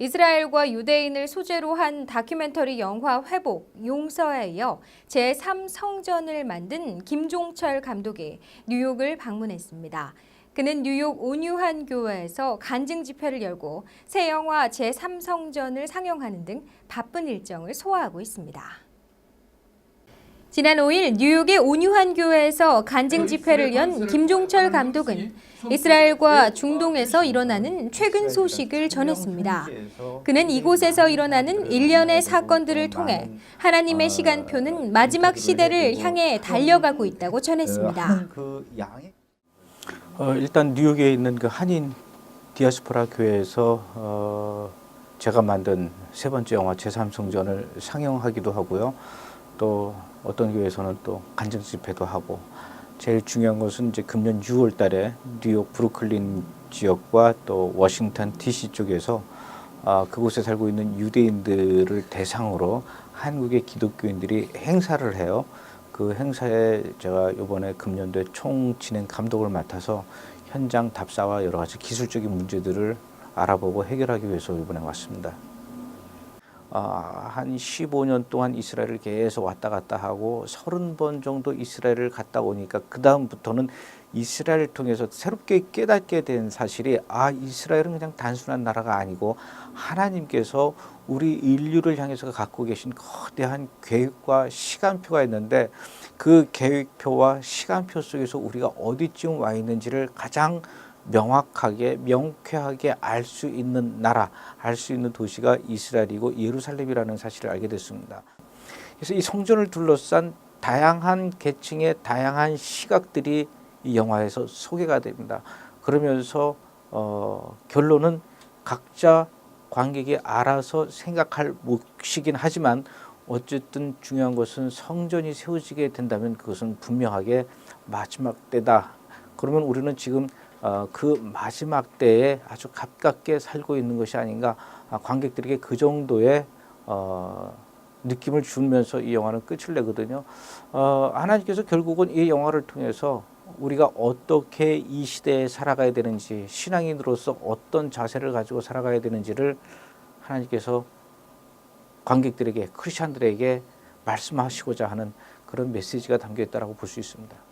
이스라엘과 유대인을 소재로 한 다큐멘터리 영화 회복, 용서에 이어 제3성전을 만든 김종철 감독이 뉴욕을 방문했습니다. 그는 뉴욕 온유한 교회에서 간증 집회를 열고 새 영화 제3성전을 상영하는 등 바쁜 일정을 소화하고 있습니다. 지난 5일 뉴욕의 온유한 교회에서 간증 집회를 연 김종철 감독은 이스라엘과 중동에서 일어나는 최근 소식을 전했습니다. 그는 이곳에서 일어나는 일련의 사건들을 통해 하나님의 시간표는 마지막 시대를 향해 달려가고 있다고 전했습니다. 그 어, 일단 뉴욕에 있는 그 한인 디아스포라 교회에서 어, 제가 만든 세 번째 영화 제3성전을 상영하기도 하고요. 또 어떤 교회에서는 또 간증 집회도 하고 제일 중요한 것은 이제 금년 6월 달에 뉴욕 브루클린 지역과 또 워싱턴 DC 쪽에서 아, 그곳에 살고 있는 유대인들을 대상으로 한국의 기독교인들이 행사를 해요. 그 행사에 제가 이번에 금년도에 총 진행 감독을 맡아서 현장 답사와 여러 가지 기술적인 문제들을 알아보고 해결하기 위해서 이번에 왔습니다. 아, 한 15년 동안 이스라엘을 계속 왔다 갔다 하고 30번 정도 이스라엘을 갔다 오니까 그 다음부터는 이스라엘을 통해서 새롭게 깨닫게 된 사실이 아 이스라엘은 그냥 단순한 나라가 아니고 하나님께서 우리 인류를 향해서 갖고 계신 거대한 계획과 시간표가 있는데 그 계획표와 시간표 속에서 우리가 어디쯤 와 있는지를 가장 명확하게 명쾌하게 알 수 있는 나라, 알 수 있는 도시가 이스라엘이고 예루살렘이라는 사실을 알게 됐습니다. 그래서 이 성전을 둘러싼 다양한 계층의 다양한 시각들이 이 영화에서 소개가 됩니다. 그러면서 어, 결론은 각자 관객이 알아서 생각할 몫이긴 하지만 어쨌든 중요한 것은 성전이 세워지게 된다면 그것은 분명하게 마지막 때다. 그러면 우리는 지금 어, 그 마지막 때에 아주 가깝게 살고 있는 것이 아닌가 아, 관객들에게 그 정도의 어, 느낌을 주면서 이 영화는 끝을 내거든요. 어, 하나님께서 결국은 이 영화를 통해서 우리가 어떻게 이 시대에 살아가야 되는지 신앙인으로서 어떤 자세를 가지고 살아가야 되는지를 하나님께서 관객들에게 크리스천들에게 말씀하시고자 하는 그런 메시지가 담겨 있다라고 볼 수 있습니다.